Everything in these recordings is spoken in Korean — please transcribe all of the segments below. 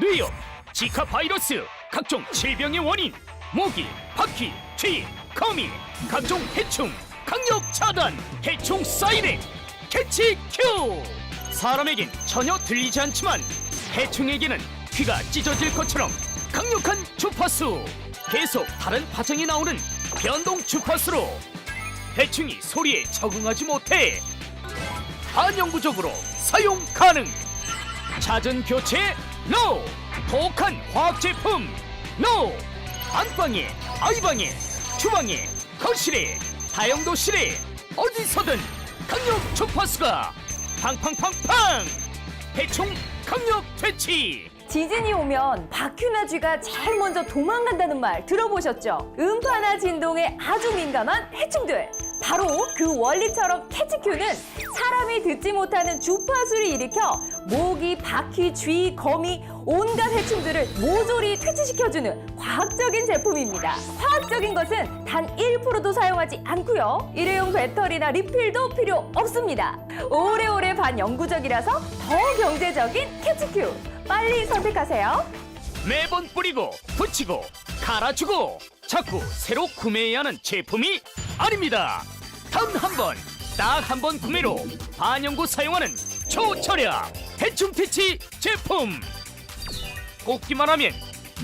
뇌염, 지카 바이러스, 각종 질병의 원인, 모기, 바퀴, 쥐, 거미, 각종 해충, 강력 차단, 해충 사이렌, 캐치 큐! 사람에겐 전혀 들리지 않지만 해충에게는 귀가 찢어질 것처럼 강력한 주파수! 계속 다른 파장이 나오는 변동 주파수로 해충이 소리에 적응하지 못해 반영구적으로 사용 가능! 잦은 교체 NO! 독한 화학 제품 NO! 안방에, 아이방에, 주방에, 거실에, 다용도실에 어디서든 강력 주파수가 팡팡팡팡! 해충 강력 퇴치! 지진이 오면 바퀴나 쥐가 제일 먼저 도망간다는 말 들어보셨죠? 음파나 진동에 아주 민감한 해충들. 바로 그 원리처럼 캐치큐는 사람이 듣지 못하는 주파수를 일으켜 모기, 바퀴, 쥐, 거미, 온갖 해충들을 모조리 퇴치시켜주는 과학적인 제품입니다. 화학적인 것은 단 1%도 사용하지 않고요. 일회용 배터리나 리필도 필요 없습니다. 오래오래 반 영구적이라서 더 경제적인 캐치큐. 빨리 선택하세요. 매번 뿌리고 붙이고 갈아주고 자꾸 새로 구매해야 하는 제품이 아닙니다. 단 한 번, 딱 한 번 구매로 반영구 사용하는 초절약 해충 퇴치 제품. 꽂기만 하면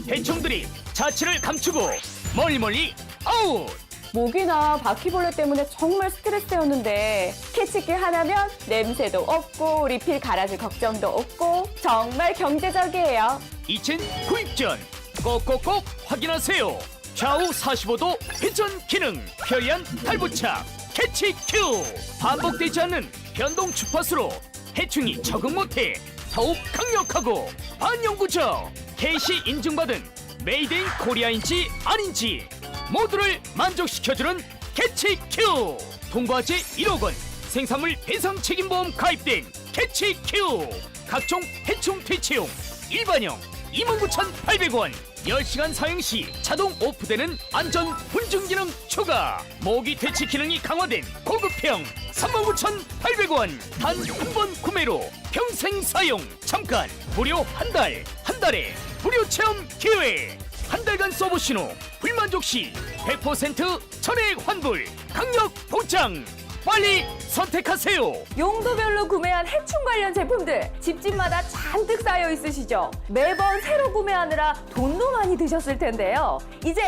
해충들이 자취를 감추고 멀리 멀리 아웃. 모기나 바퀴벌레 때문에 정말 스트레스였는데 캐치기 하나면 냄새도 없고 리필 갈아줄 걱정도 없고 정말 경제적이에요. 이젠 구입 전 꼭꼭꼭 확인하세요. 좌우 45도 회전 기능, 편리한 탈부착, 캐치 큐. 반복되지 않는 변동 주파수로 해충이 적응 못해 더욱 강력하고 반영구적. KC 인증받은 메이드 인 코리아인지 아닌지 모두를 만족시켜주는 캐치 큐. 통과제 1억 원, 생산물 배상 책임보험 가입된 캐치 큐. 각종 해충 퇴치용 일반형 29,800원. 10시간 사용 시 자동 오프되는 안전 훈증 기능 추가. 모기 퇴치 기능이 강화된 고급형 39,800원. 단 한 번 구매로 평생 사용. 잠깐 무료 한 달 한 달에 무료 체험 기회. 한 달간 써보신 후 불만족 시 100% 전액 환불. 강력 보장 빨리 선택하세요 용도별로 구매한 해충 관련 제품들 집집마다 잔뜩 쌓여 있으시죠? 매번 새로 구매하느라 돈도 많이 드셨을 텐데요. 이젠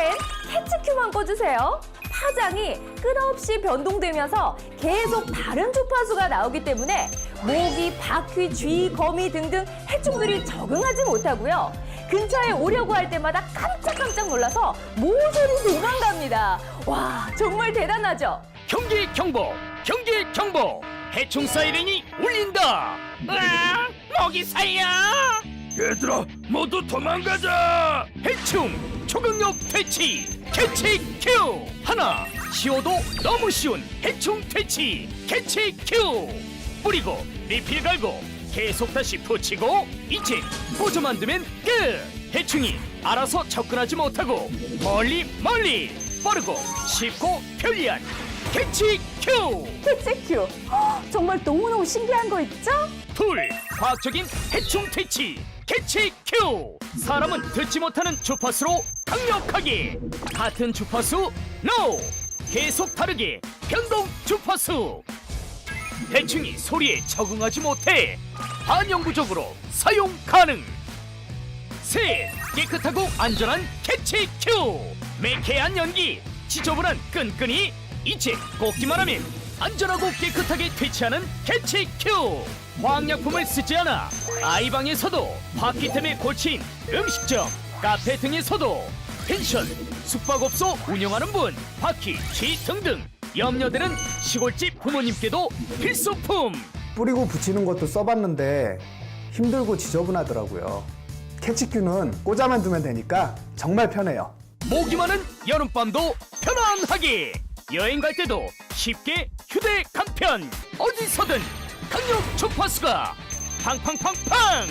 캐치큐만 꽂으세요. 파장이 끝없이 변동되면서 계속 다른 주파수가 나오기 때문에 모기, 바퀴, 쥐, 거미 등등 해충들이 적응하지 못하고요. 근처에 오려고 할 때마다 깜짝깜짝 놀라서 모조리 도망갑니다. 와, 정말 대단하죠? 경기 경보 경기 경보. 해충 사이렌이 울린다. 으아 먹이 사이야? 얘들아 모두 도망가자. 해충 초강력 퇴치 캐치 큐 하나 쉬워도 너무 쉬운 해충 퇴치 캐치 큐 뿌리고 리필 갈고 계속 다시 붙이고 이제 꽂아만 두면 끝. 해충이 알아서 접근하지 못하고 멀리 멀리 빠르고 쉽고 편리한 캐치 큐! 캐치큐. 헉, 정말 너무너무 신기한 거 있죠? 둘, 과학적인 해충 퇴치 캐치 큐! 사람은 듣지 못하는 주파수로 강력하게 같은 주파수 NO! 계속 다르게 변동 주파수 해충이 소리에 적응하지 못해 반영구적으로 사용 가능 셋, 깨끗하고 안전한 캐치 큐! 매캐한 연기, 지저분한 끈끈이 이제 꽂기만 하면 안전하고 깨끗하게 퇴치하는 캐치 큐! 화학약품을 쓰지 않아 아이방에서도 바퀴템의 골치인 음식점, 카페 등에서도 펜션, 숙박업소 운영하는 분, 바퀴, 쥐 등등 염려되는 시골집 부모님께도 필수품! 뿌리고 붙이는 것도 써봤는데 힘들고 지저분하더라고요. 캐치큐는 꽂아만 두면 되니까 정말 편해요. 모기 많은 여름밤도 편안하게 여행 갈 때도 쉽게 휴대 간편. 어디서든 강력 주파수가 팡팡팡팡!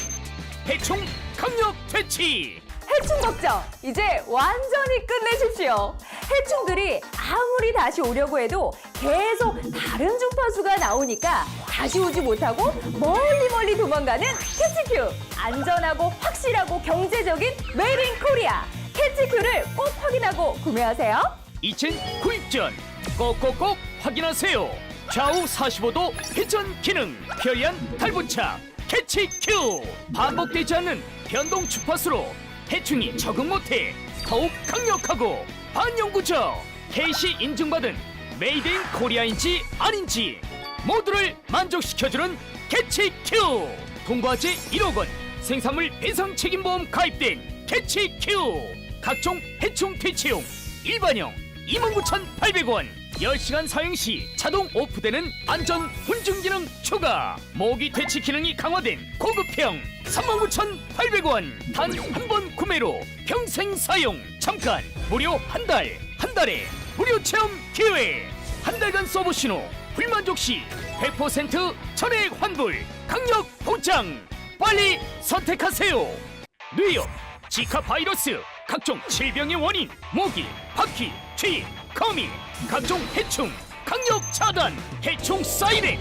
해충 강력 퇴치! 해충 걱정! 이제 완전히 끝내십시오. 해충들이 아무리 다시 오려고 해도 계속 다른 주파수가 나오니까 다시 오지 못하고 멀리 멀리 도망가는 캐치큐! 안전하고 확실하고 경제적인 메이드 인 코리아! 캐치큐를 꼭 확인하고 구매하세요. 이젠 구입 전 꼭꼭꼭 확인하세요. 좌우 45도 회전 기능, 편리한 탈부착, 캐치 큐. 반복되지 않는 변동 주파수로 해충이 적응 못해 더욱 강력하고 반영구적 KC 인증받은 메이드 인 코리아인지 아닌지 모두를 만족시켜주는 캐치 큐. 통과제 1억 원, 생산물 배상 책임보험 가입된 캐치 큐. 각종 해충 퇴치용 일반형 29,800원. 10시간 사용 시 자동 오프되는 안전 훈증 기능 추가 모기 퇴치 기능이 강화된 고급형 39,800원. 단 한 번 구매로 평생 사용. 잠깐 무료 한 달 한 달에 무료 체험 기회. 한 달간 써보신 후 불만족 시 100% 전액 환불 강력 보장. 빨리 선택하세요. 뇌염, 지카 바이러스, 각종 질병의 원인, 모기, 바퀴, 쥐, 거미, 각종 해충, 강력 차단, 해충 사이렌,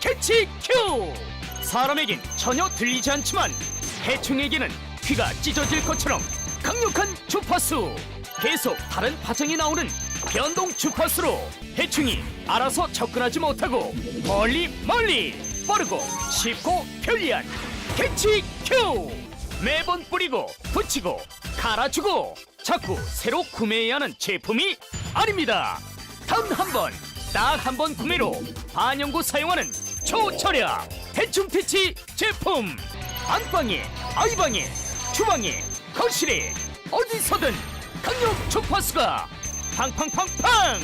캐치 큐! 사람에겐 전혀 들리지 않지만 해충에게는 귀가 찢어질 것처럼 강력한 주파수! 계속 다른 파장이 나오는 변동 주파수로 해충이 알아서 접근하지 못하고 멀리 멀리 빠르고 쉽고 편리한 캐치 큐! 매번 뿌리고 붙이고 갈아주고 자꾸 새로 구매해야 하는 제품이 아닙니다. 단 한 번, 딱 한 번 구매로 반영구 사용하는 초절약 대충 퇴치 제품. 안방에 아이방에 주방에 거실에 어디서든 강력 주파수가 팡팡팡팡!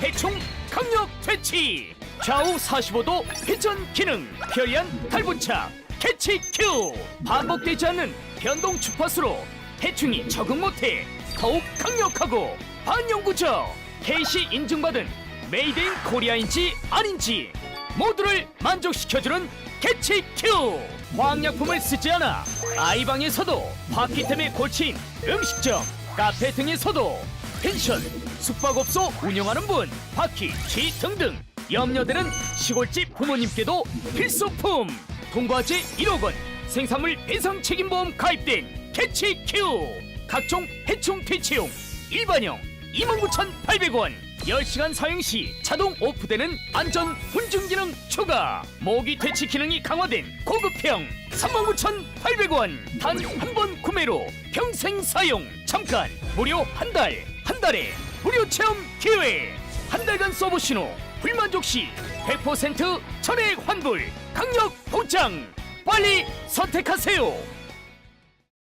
대충 강력 퇴치! 좌우 45도 회전 기능! 편리한 탈부착! 캐치 큐 반복되지 않는 변동 주파수로 해충이 적응 못해 더욱 강력하고 반영구적 KC 인증받은 메이드 인 코리아인지 아닌지 모두를 만족시켜주는 캐치 큐 화학약품을 쓰지 않아 아이방에서도 바퀴 때문에 골친 음식점 카페 등에서도 펜션 숙박업소 운영하는 분 바퀴 쥐 등등 염려되는 시골집 부모님께도 필수품. 통과제 1억 원. 생산물 배상 책임보험 가입된 캐치 큐 각종 해충 퇴치용. 일반형 29,800원. 10시간 사용 시 자동 오프되는 안전 훈증 기능 추가. 모기 퇴치 기능이 강화된 고급형 39,800원. 단 한 번 구매로 평생 사용. 잠깐 무료 한 달 한 달에 무료 체험 기회. 한 달간 써보신 후 불만족 시 100% 전액 환불. 강력 보장. 빨리 선택하세요